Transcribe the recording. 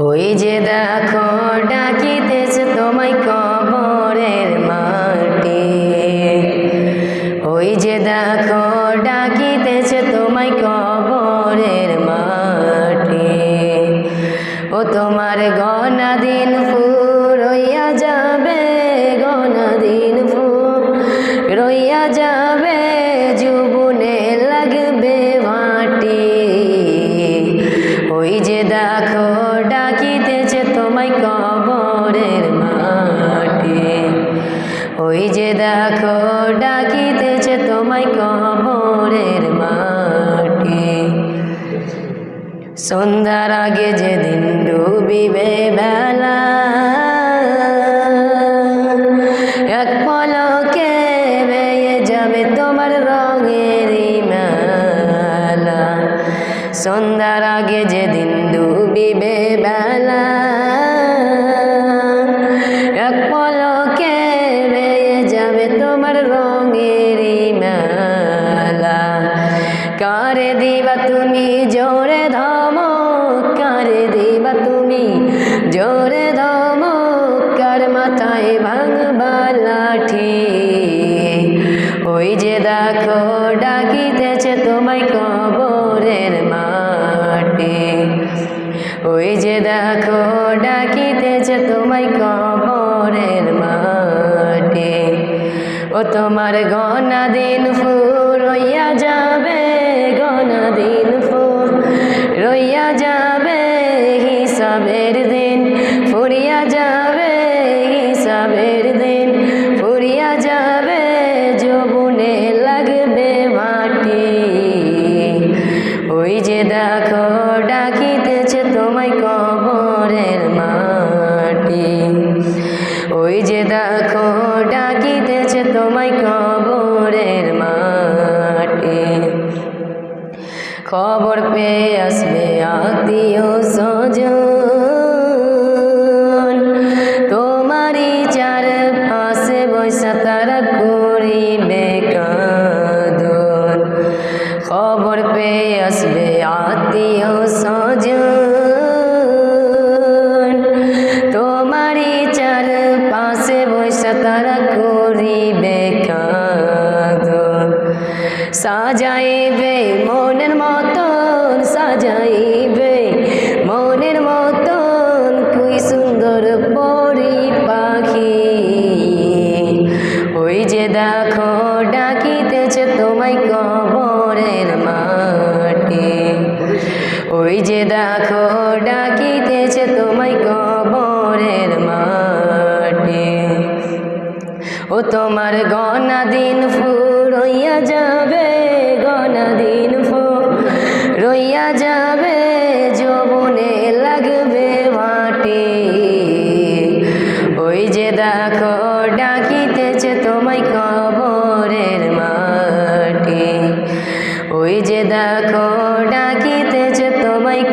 ওই যে দেখো ডাকিতেছে তোমায় কবরের মাটি ওই যে দেখো ডাকিতেছে তোমায় কবরের মাটি। সন্ধ্যার আগে যেদিন ডুবিবে বেলা, এক বেয়ে যাবে তোমার সন্ধ্যার আগে যেদিন ডুবিবে তোমার রঙেরই মেলা। কারে দিবা তুমি জোরে ধম, কারে দিবা তুমি জোরে ধমক কার মাথায় ভাঙবা লাঠি। ওই যে দেখো ডাকিতেছে তোমায় কবরের মাটি ওই যে দেখো ডাকিতেছে তোমায় কবরের ও তোমার গনা দিন ফুর রইয়া তোমায় কবরের মাটি খবর পেয়ে আসবে আত্মীয় স্বজন। তোমারই চার পাশে বৈশা তারা করিবে খবর পেয়ে আসবে আত্মীয় স্বজন। সাজাইবে মনের মতন সাজাইবে। ও তোমার গনা দিন ফুরইয়া যাবে গনা দিন ফুরইয়া যাবে, যবনে লাগবে মাটি। ওই যে দেখো, ডাকিতেছে তোমায় কবরের মাটি। ওই যে দেখো, ডাকিতেছে তোমায়